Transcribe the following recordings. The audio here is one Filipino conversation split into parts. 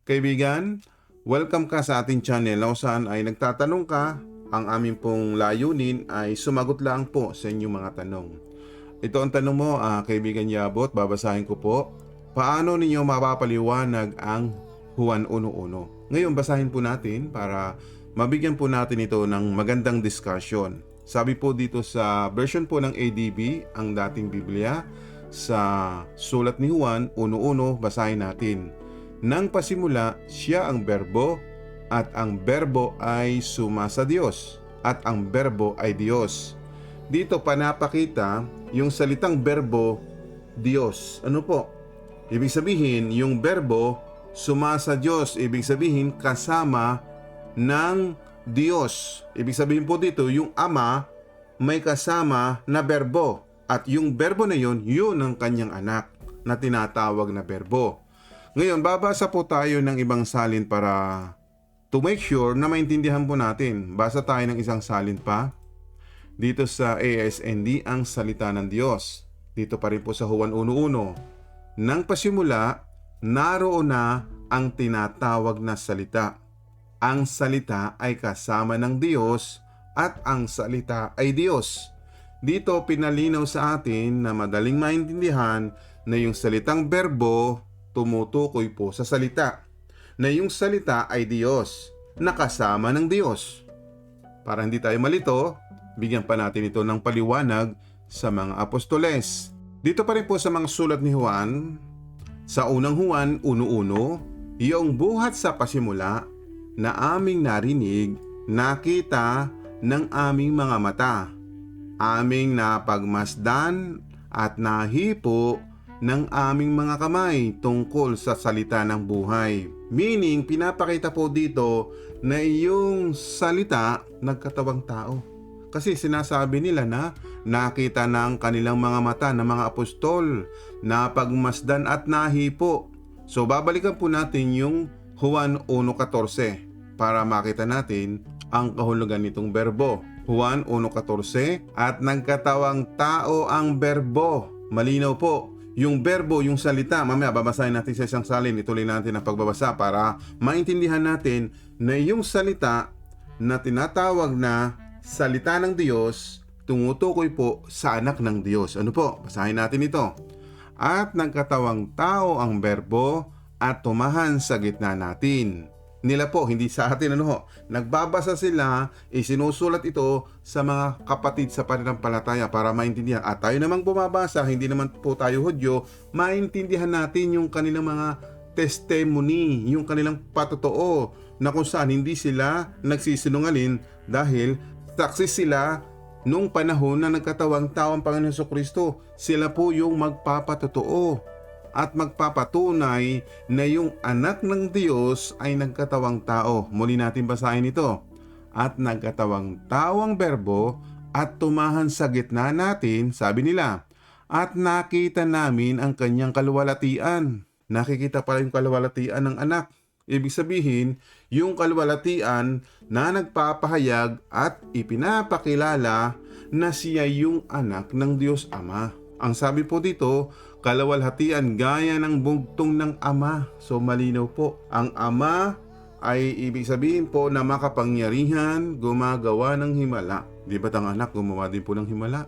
Kaibigan, welcome ka sa ating channel na saan ay nagtatanong ka. Ang aming pong layunin ay sumagot lang po sa inyong mga tanong. Ito ang tanong mo, ah, kaibigan Yabot, babasahin ko po. Paano ninyo mapapaliwanag ang Juan 1.1? Ngayon, basahin po natin para mabigyan po natin ito ng magandang discussion. Sabi po dito sa version po ng ADB, ang dating Biblia, sa sulat ni Juan 1.1, basahin natin. Nang pasimula, siya ang berbo at ang berbo ay suma sa Diyos at ang berbo ay Diyos. Dito panapakita yung salitang berbo Diyos. Ano po? Ibig sabihin, yung berbo suma sa Diyos. Ibig sabihin, kasama ng Diyos. Ibig sabihin po dito, yung Ama may kasama na berbo. At yung berbo na yun, yun ang kanyang anak na tinatawag na berbo. Ngayon, babasa po tayo ng ibang salin para to make sure na maintindihan po natin. Basa tayo ng isang salin pa. Dito sa ASND, ang salita ng Diyos. Dito pa rin po sa Juan 1.1. Nang pasimula, naroon na ang tinatawag na salita. Ang salita ay kasama ng Diyos at ang salita ay Diyos. Dito pinalinaw sa atin na madaling maintindihan na yung salitang berbo tumutukoy po sa salita. Na yung salita ay Diyos, nakasama ng Diyos. Para hindi tayo malito, bigyan pa natin ito ng paliwanag sa mga apostoles. Dito pa rin po sa mga sulat ni Juan, sa unang Juan 1.1, yung buhat sa pasimula na aming narinig, nakita ng aming mga mata, aming napagmasdan at nahipo ng aming mga kamay tungkol sa salita ng buhay. Meaning, pinapakita po dito na yung salita nagkatawang tao. Kasi sinasabi nila na nakita ng kanilang mga mata ng mga apostol, napagmasdan at nahipo. So babalikan po natin yung Juan 1.14 para makita natin ang kahulugan nitong berbo. Juan 1.14 At nagkatawang tao ang berbo. Malinaw po, yung berbo, yung salita, mamaya babasahin natin sa isang salin, ituloy natin ang pagbabasa para maintindihan natin na yung salita na tinatawag na salita ng Diyos, tumutukoy po sa anak ng Diyos. Ano po? Basahin natin ito. At nagkatawang tao ang berbo at tumahan sa gitna natin. Nila po, hindi sa atin ano ho. Nagbabasa sila, isinusulat ito sa mga kapatid sa pananampalataya para maintindihan. At tayo namang bumabasa, hindi naman po tayo Hudyo, maintindihan natin yung kanilang mga testimony, yung kanilang patotoo na kung saan hindi sila nagsisinungalin dahil saksi sila nung panahon na nagkatawang tao ang Panginoon Kristo. Sila po yung magpapatotoo at magpapatunay na yung anak ng Diyos ay nagkatawang tao. Muli natin basahin ito. At nagkatawang tao ang berbo at tumahan sa gitna natin, sabi nila, at nakita namin ang kanyang kaluwalhatian. Nakikita pala yung kaluwalhatian ng anak. Ibig sabihin, yung kaluwalhatian na nagpapahayag at ipinapakilala na siya yung anak ng Diyos Ama. Ang sabi po dito, kalawalhatian gaya ng bugtong ng Ama. So malinaw po, ang Ama ay ibig sabihin po na makapangyarihan gumagawa ng himala. Di ba't ang anak gumawa din po ng himala?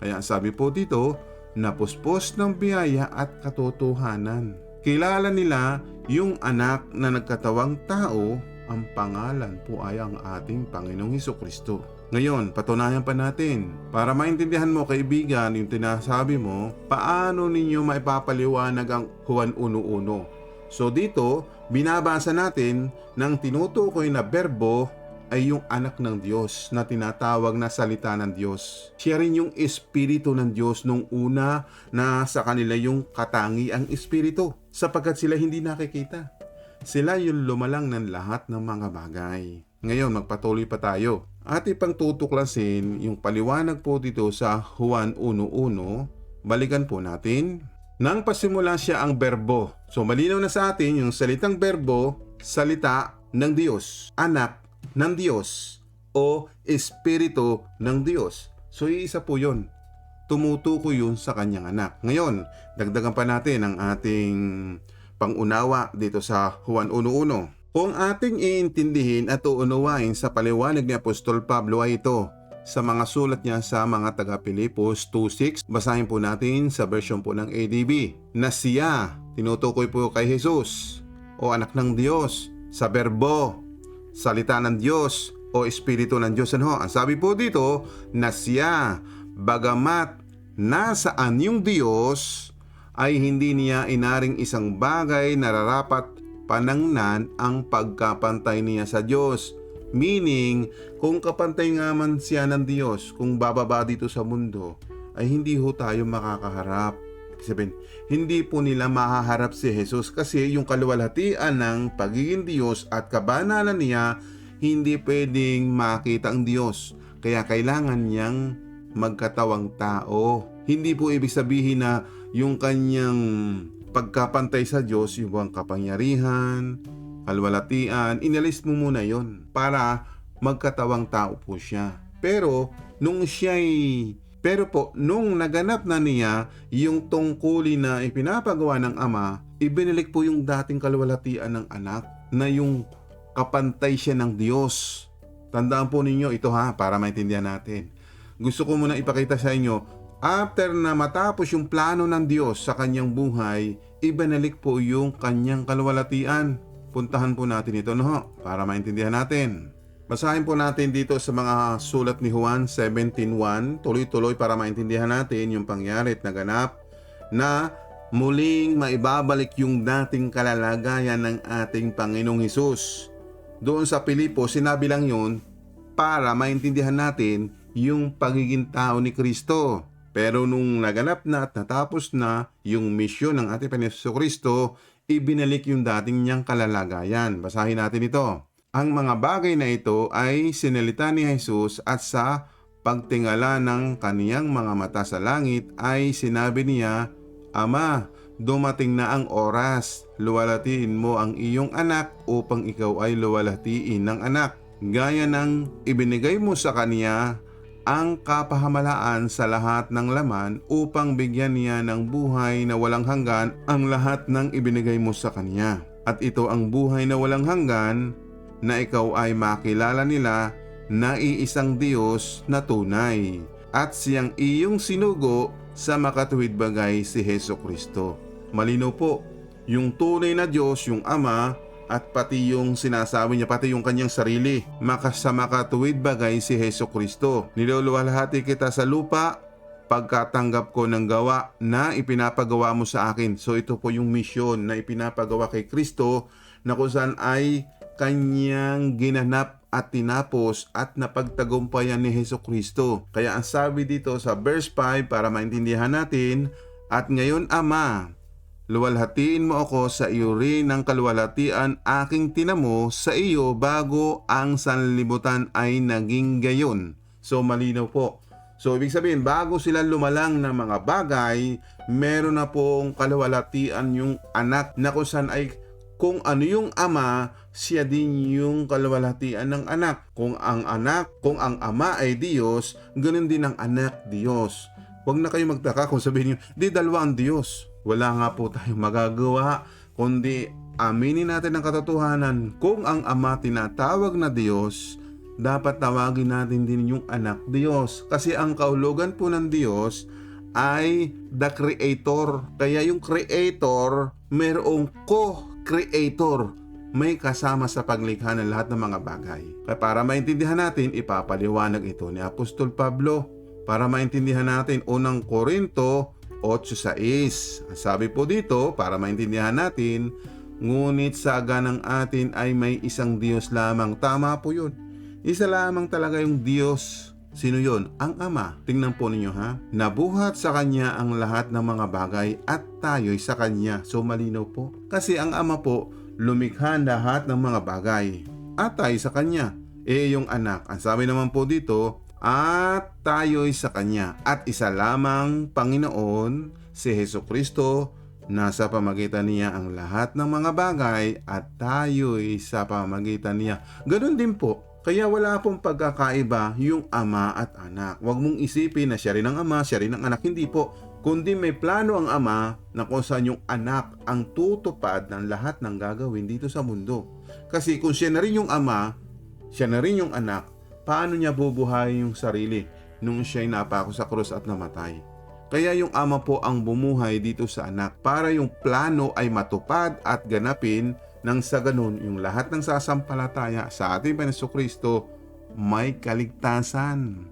Kaya sabi po dito, napuspos ng biyaya at katotohanan. Kilala nila yung anak na nagkatawang tao, ang pangalan po ay ang ating Panginoong Heso Kristo. Ngayon, patunayan pa natin. Para maintindihan mo kaibigan yung tinasabi mo, paano ninyo maipapaliwanag ang Juan 1.1? So dito, binabasa natin ng tinutukoy na berbo ay yung anak ng Diyos na tinatawag na salita ng Diyos. Siya rin yung espiritu ng Diyos nung una na sa kanila yung katangi ang espiritu sapagkat sila hindi nakikita. Sila yung lumalang ng lahat ng mga bagay. Ngayon, magpatuloy pa tayo. At ipang tutuklasin yung paliwanag po dito sa Juan 1.1. Balikan po natin. Nang pasimula siya ang berbo. So malinaw na sa atin yung salitang berbo, salita ng Diyos, anak ng Diyos, o espiritu ng Diyos. So iisa po yun. Tumutukoy yun sa kanyang anak. Ngayon, dagdagan pa natin ang ating pangunawa dito sa Juan 1.1. Kung ating iintindihin at uunawain sa paliwanag ni Apostol Pablo ay ito, sa mga sulat niya sa mga taga Pilipos 2.6, basahin po natin sa version po ng ADB, na siya, tinutukoy po kay Jesus, o anak ng Diyos, sa berbo, salita ng Diyos, o Espiritu ng Diyos. Ano? Ang sabi po dito, na siya, bagamat nasaan yung Diyos, ay hindi niya inaring isang bagay na rarapat panangnan ang pagkapantay niya sa Diyos. Meaning, kung kapantay nga man siya ng Diyos, kung bababa dito sa mundo, ay hindi ho tayo makakaharap. Sabihin, hindi po nila mahaharap si Jesus kasi yung kaluwalhatian ng pagiging Diyos at kabanalan niya, hindi pwedeng makita ang Diyos. Kaya kailangan niyang magkatawang tao. Hindi po ibig sabihin na yung kanyang pagkapantay sa Diyos, yung buwang kapangyarihan, kalwalatian, inalis mo muna yon para magkatawang tao po siya. Pero nung siya'y pero po, nung naganap na niya yung tungkulin na ipinapagawa ng ama, ibinilik po yung dating kalwalatian ng anak na yung kapantay siya ng Diyos. Tandaan po ninyo ito ha, para maintindihan natin. Gusto ko muna ipakita sa inyo, after na matapos yung plano ng Diyos sa kanyang buhay, ibinalik po yung kanyang kalwalatian. Puntahan po natin ito no, para maintindihan natin. Basahin po natin dito sa mga sulat ni Juan 17.1, tuloy-tuloy para maintindihan natin yung pangyari at naganap na muling maibabalik yung dating kalalagayan ng ating Panginoong Hesus. Doon sa Pilipo, sinabi lang yun para maintindihan natin yung pagiging tao ni Kristo. Pero nung naganap na at natapos na yung misyon ng ating Panginoon Kristo, ibinalik yung dating niyang kalalagayan. Basahin natin ito. Ang mga bagay na ito ay sinalita ni Jesus at sa pagtingala ng kaniyang mga mata sa langit ay sinabi niya, Ama, dumating na ang oras, luwalatiin mo ang iyong anak upang ikaw ay luwalatiin ng anak. Gaya ng ibinigay mo sa kaniya ang kapahamalaan sa lahat ng laman upang bigyan niya ng buhay na walang hanggan ang lahat ng ibinigay mo sa kanya. At ito ang buhay na walang hanggan na ikaw ay makilala nila na iisang Diyos na tunay at siyang iyong sinugo sa makatuwid bagay si Heso Kristo. Malino po, yung tunay na Diyos, yung Ama, at pati yung sinasabi niya, pati yung kanyang sarili, makasa makatuwid bagay si Heso Kristo. Niluluwalhati kita sa lupa, pagkatanggap ko ng gawa na ipinapagawa mo sa akin. So ito po yung misyon na ipinapagawa kay Kristo na kung saan ay kanyang ginanap at tinapos at napagtagumpayan ni Heso Kristo. Kaya ang sabi dito sa verse 5 para maintindihan natin, At ngayon Ama, luwalhatiin mo ako sa iyo rin ng kaluwalhatian aking tinamo sa iyo bago ang sanlibutan ay naging gayon. So malinaw po. So ibig sabihin, bago sila lumalang ng mga bagay, meron na pong kaluwalhatian yung anak na kung saan ay kung ano yung ama, siya din yung kaluwalhatian ng anak. Kung ang anak, kung ang ama ay Diyos, ganun din ang anak Diyos. Huwag na kayo magtaka kung sabihin niyo, di dalawa ang Diyos. Wala nga po tayong magagawa, kundi aminin natin ang katotohanan. Kung ang ama tinatawag na Diyos, dapat tawagin natin din yung anak Diyos. Kasi ang kaulugan po ng Diyos ay the creator. Kaya yung creator, mayroong co-creator. May kasama sa paglikha ng lahat ng mga bagay. Kaya para maintindihan natin, ipapaliwanag ito ni Apostol Pablo. Para maintindihan natin, unang Korinto 8.6. Ang Sabi po dito, para maintindihan natin, ngunit sa ganang atin ay may isang Diyos lamang. Tama po yun. Isa lamang talaga yung Diyos. Sino yon? Ang Ama. Tingnan po ninyo ha. Nabuhat sa Kanya ang lahat ng mga bagay at tayo'y sa Kanya. So malinaw po. Kasi ang Ama po, lumikha lahat ng mga bagay. At tayo sa Kanya. Eh yung anak, ang sabi naman po dito, at tayo'y sa Kanya. At isa lamang Panginoon, si Heso Kristo, nasa pamagitan niya ang lahat ng mga bagay at tayo'y sa pamagitan niya. Ganon din po. Kaya wala pong pagkakaiba yung ama at anak. Huwag mong isipin na siya rin ang ama, siya rin ang anak. Hindi po. kundi may plano ang Ama na kung saan yung anak ang tutupad ng lahat ng gagawin dito sa mundo. Kasi kung siya na rin yung Ama, siya na rin yung anak, paano niya bubuhay yung sarili nung siya'y napako sa krus at namatay? Kaya yung ama po ang bumuhay dito sa anak para yung plano ay matupad at ganapin nang sa ganun yung lahat ng sasampalataya sa ating Panginoon Kristo may kaligtasan.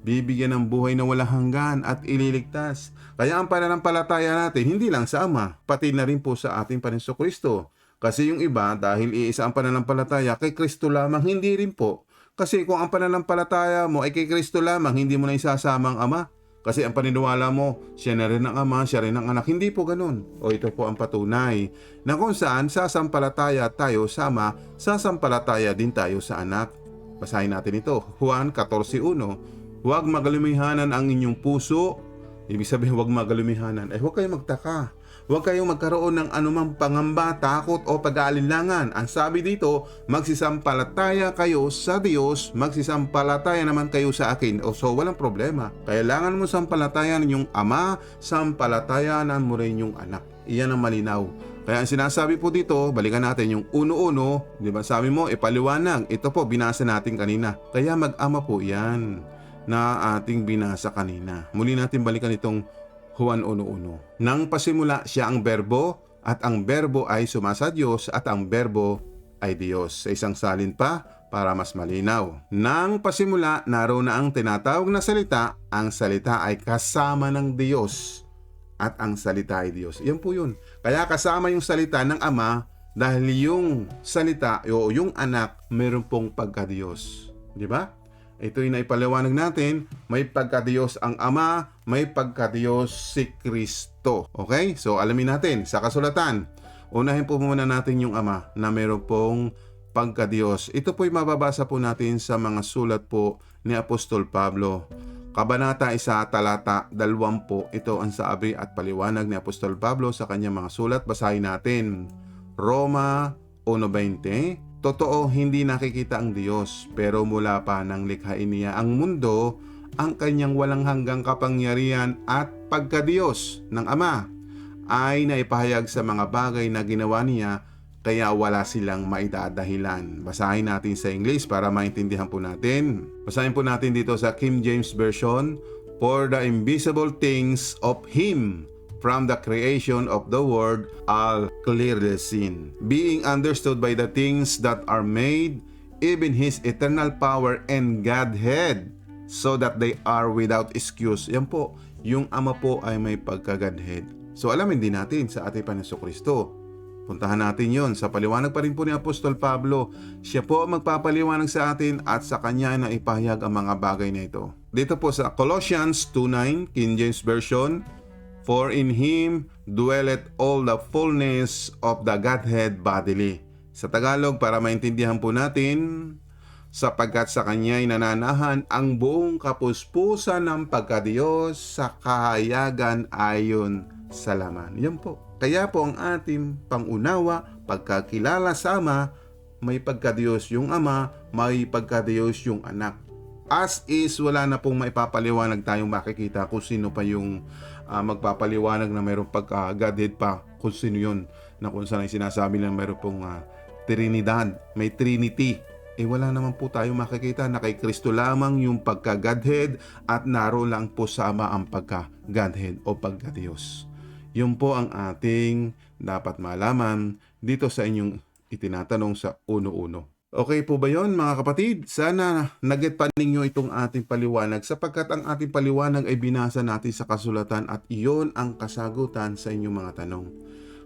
Bibigyan ng buhay na walang hanggan at ililigtas. Kaya ang pananampalataya natin hindi lang sa Ama, pati na rin po sa ating Panginoon Kristo. Kasi yung iba dahil iisa ang pananampalataya kay Kristo lamang hindi rin po. Kasi kung ang pananampalataya mo ay kay Kristo lamang, hindi mo na isasama ang Ama. Kasi ang paniniwala mo, siya na rin ang ama, siya rin ang anak. Hindi po ganun. O ito po ang patunay na kung saan sasampalataya tayo sa ama, sasampalataya din tayo sa anak. Basahin natin ito. Juan 14.1 Huwag magalumihanan ang inyong puso. Ibig sabihin huwag magalumihanan. Eh huwag kayong magtaka. Huwag kayong magkaroon ng anumang pangamba, takot o pag-aalinlangan. Ang sabi dito, magsisampalataya kayo sa Diyos, magsisampalataya naman kayo sa akin. O so, walang problema. Kailangan mo sampalatayan yung Ama, sampalatayanan mo rin yung anak. Iyan ang malinaw. Kaya ang sinasabi po dito, balikan natin yung uno-uno, di ba sabi mo, ipaliwanag. Ito po, binasa natin kanina. Kaya mag-ama po yan na ating binasa kanina. Muli natin balikan itong Juan 1.1. Nang pasimula siya ang berbo at ang berbo ay sumasa Diyos at ang berbo ay Diyos. Sa isang salin pa para mas malinaw. Nang pasimula, naroon na ang tinatawag na salita, ang salita ay kasama ng Diyos at ang salita ay Diyos. Yan po yun. Kaya kasama yung salita ng Ama dahil yung salita o yung anak meron pong pagka-Diyos. Di ba? Ito yung naipaliwanag natin, may pagka-Diyos ang Ama, may pagka-Diyos si Kristo. Okay? So alamin natin sa kasulatan. Unahin po muna natin yung Ama na meron pong pagka-Diyos. Ito po'y mababasa po natin sa mga sulat po ni Apostol Pablo. Kabanata 1, talata 20, ito ang sabi at paliwanag ni Apostol Pablo sa kanyang mga sulat. Basahin natin. Roma 1.20 Totoo, hindi nakikita ang Diyos, pero mula pa nang likhain niya ang mundo, ang kanyang walang hanggang kapangyarihan at pagka-Diyos ng Ama ay naipahayag sa mga bagay na ginawa niya kaya wala silang maidadahilan. Basahin natin sa English para maintindihan po natin. Basahin po natin dito sa King James Version, For the invisible things of Him from the creation of the world are clearly seen, being understood by the things that are made, even His eternal power and Godhead, so that they are without excuse. Yan po, yung Ama po ay may pagka-Godhead. So alamin din natin sa ating Panginoon Kristo. Puntahan natin yon sa paliwanag pa rin po ni Apostol Pablo. Siya po ang magpapaliwanag sa atin at sa kanya na ipahayag ang mga bagay na ito. Dito po sa Colossians 2.9, King James Version, For in Him dwelleth all the fullness of the Godhead bodily. Sa Tagalog, para maintindihan po natin, sapagkat sa Kanya'y nananahan ang buong kapuspusan ng pagkadiyos sa kahayagan ayon sa laman. Yan po. Kaya po ang ating pangunawa, pagkakilala sa Ama, may pagkadiyos yung Ama, may pagkadiyos yung Anak. As is, wala na pong maipapaliwanag tayong makikita kung sino pa yung ah, magpapaliwanag na mayroong pagka-Godhead pa, kung sino yun, na kung saan ay sinasabi lang mayroong pong ah, Trinidad, may Trinity. Eh wala naman po tayo makikita na kay Kristo lamang yung pagka-Godhead at naro lang po sa Ama ang pagka-Godhead o pagka-Diyos. Yun po ang ating dapat malaman dito sa inyong itinatanong sa uno-uno. Okay po ba yon mga kapatid? Sana nagit pa ninyo itong ating paliwanag sapagkat ang ating paliwanag ay binasa natin sa kasulatan at iyon ang kasagutan sa inyong mga tanong.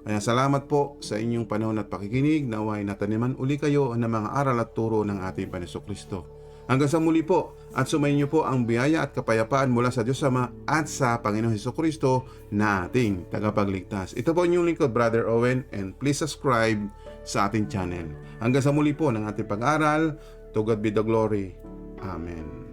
Kaya salamat po sa inyong panahon at pakikinig. Naway nataniman uli kayo ng mga aral at turo ng ating Paniso Kristo. Hanggang sa muli po at sumayin niyo po ang biyaya at kapayapaan mula sa Diyos Ama at sa Panginoon Heso Kristo na tagapagligtas. Ito po inyong lingkod, Brother Owen, and please subscribe sa ating channel. Hanggang sa muli po ng ating pag-aral. To God be the glory. Amen.